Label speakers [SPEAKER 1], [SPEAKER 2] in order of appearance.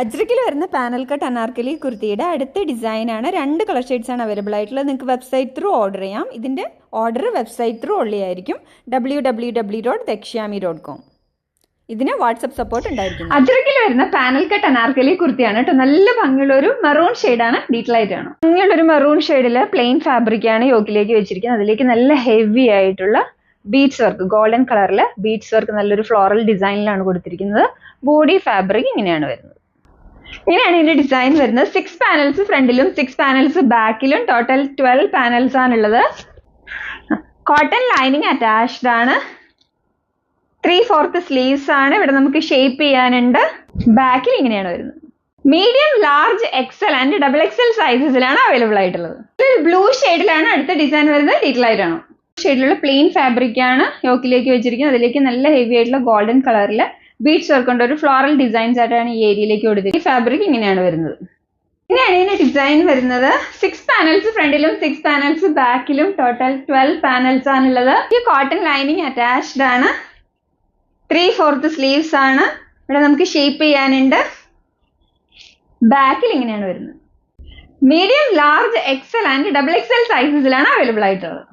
[SPEAKER 1] അജ്രക്കിൽ വരുന്ന panel cut Anarkali കുർത്തിയുടെ അടുത്ത ഡിസൈനാണ്. രണ്ട് കളർ ഷെയ്ഡ്സ് ആണ് അവൈലബിൾ ആയിട്ടുള്ളത്. നിങ്ങൾക്ക് വെബ്സൈറ്റ് ത്രൂ ഓർഡർ ചെയ്യാം. ഇതിന്റെ ഓർഡർ വെബ്സൈറ്റ് ത്രൂ ഉള്ളി ആയിരിക്കും W W W dot Dakshyami dot com ഇതിന് വാട്സപ്പ് സപ്പോർട്ട് ഉണ്ടായിരിക്കും
[SPEAKER 2] അജ്രക്കിൽ വരുന്ന പാനൽ കട്ട് അനാർക്കലി കുർത്തിയാണ് കേട്ടോ. നല്ല ഭംഗിയുള്ള ഒരു മെറൂൺ ഷെയ്ഡാണ് ഡീറ്റെയിൽ ആയിട്ട് കാണും ഭംഗിയുള്ള ഒരു മെറൂൺ ഷെയ്ഡിൽ പ്ലെയിൻ ഫാബ്രിക് ആണ് യോഗിലേക്ക് വെച്ചിരിക്കുന്നത്. അതിലേക്ക് നല്ല ഹെവി ആയിട്ടുള്ള ബീഡ്സ് വർക്ക് ഗോൾഡൻ കളറിൽ ബീഡ്സ് വർക്ക് നല്ലൊരു ഫ്ലോറൽ ഡിസൈനിലാണ് കൊടുത്തിരിക്കുന്നത്. ബോഡി ഫാബ്രിക് ഇങ്ങനെയാണ് വരുന്നത്. ഇങ്ങനെയാണ് ഇതിന്റെ ഡിസൈൻ വരുന്നത്. സിക്സ് പാനൽസ് ഫ്രണ്ടിലും സിക്സ് പാനൽസ് ബാക്കിലും ടോട്ടൽ ട്വൽവ് പാനൽസ് ആണുള്ളത്. കോട്ടൺ ലൈനിങ് അറ്റാച്ച്ഡ് ആണ്. ത്രീ ഫോർത്ത് സ്ലീവ്സ് ആണ്. ഇവിടെ നമുക്ക് ഷേപ്പ് ചെയ്യാനുണ്ട്. ബാക്കിൽ ഇങ്ങനെയാണ് വരുന്നത്. Medium large XL and double XL സൈസസിലാണ് available ആയിട്ടുള്ളത്. ബ്ലൂ ഷെയ്ഡിലാണ് അടുത്ത ഡിസൈൻ വരുന്നത്. ഡീറ്റെയിൽ ആയിട്ടാണ് ഷെയ്ഡിലുള്ള പ്ലെയിൻ ഫാബ്രിക് ആണ്. യോക്കിലേക്ക് വെച്ചിരിക്കുന്നത്. അതിലേക്ക് നല്ല ഹെവി ആയിട്ടുള്ള ഗോൾഡൻ കളറിൽ ബീഡ്സ് വർക്ക് കൊണ്ട് ഒരു ഫ്ലോറൽ ഡിസൈൻസ് ആയിട്ടാണ് ഈ ഏരിയയിലേക്ക് കൊടുത്തത് ഈ ഫാബ്രിക് ഇങ്ങനെയാണ് വരുന്നത്. ഇങ്ങനെയാണ് ഇതിന്റെ ഡിസൈൻ വരുന്നത്. സിക്സ് പാനൽസ് ഫ്രണ്ടിലും സിക്സ് പാനൽസ് ബാക്കിലും ടോട്ടൽ ട്വൽവ് പാനൽസ് ആണുള്ളത്. ഈ കോട്ടൺ ലൈനിങ് അറ്റാച്ച്ഡ് ആണ്. ത്രീ ഫോർത്ത് സ്ലീവ്സ് ആണ്. ഇവിടെ നമുക്ക് ഷേപ്പ് ചെയ്യാനുണ്ട്. ബാക്കിൽ ഇങ്ങനെയാണ് വരുന്നത്. Medium large XL and double XL സൈസസിലാണ് available ആയിട്ടുള്ളത്.